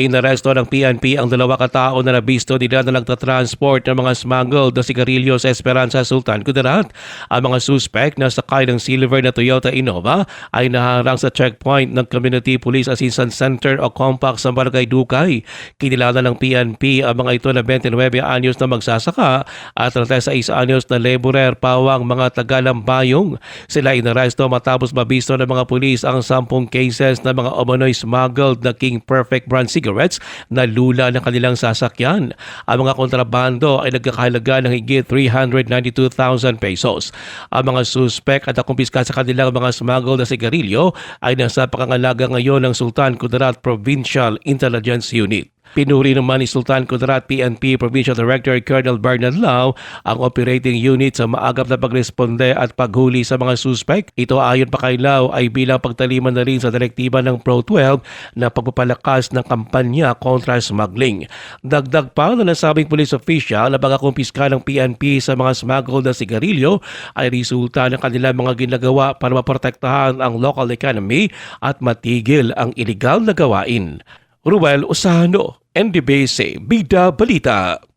Inaresto ng PNP ang dalawa katao na nabisto nila na nagtatransport ng mga smuggled na sigarilyo sa Esperanza Sultan Kudarat. Ang mga suspect na sakay ng silver na Toyota Innova ay naharang sa checkpoint ng Community Police Assistance Center o Compact sa Barangay Dukay. Kinilala ng PNP ang mga ito na 29 anyos na magsasaka at 36 anyos na laborer pawang mga taga-lambayong. Sila inaresto matapos mabisto ng mga pulis ang 10 cases na mga umano'y smuggled na King Perfect brand cigarettes na lula ng kanilang sasakyan. Ang mga kontrabando ay nagkakahalaga ng higit 392,000 pesos. Ang mga suspect at nakumpiska sa kanilang mga smuggled na sigarilyo ay nasa pakangalaga ngayon ng Sultan Kudarat Provincial Intelligence Unit. Pinuri naman ni Sultan Kudarat PNP Provincial Director Colonel Bernard Lau ang operating unit sa maagap na pagresponde at paghuli sa mga suspect. Ito ayon pa kay Lau ay bilang pagtaliman na rin sa direktiba ng Pro-12 na pagpapalakas ng kampanya kontra smuggling. Dagdag pa na nasabing police official na pagkakumpiska ng PNP sa mga smuggled na sigarilyo ay resulta ng kanilang mga ginagawa para maprotektahan ang local economy at matigil ang iligal na gawain. Ruel Osano, NDBC, Bida Balita.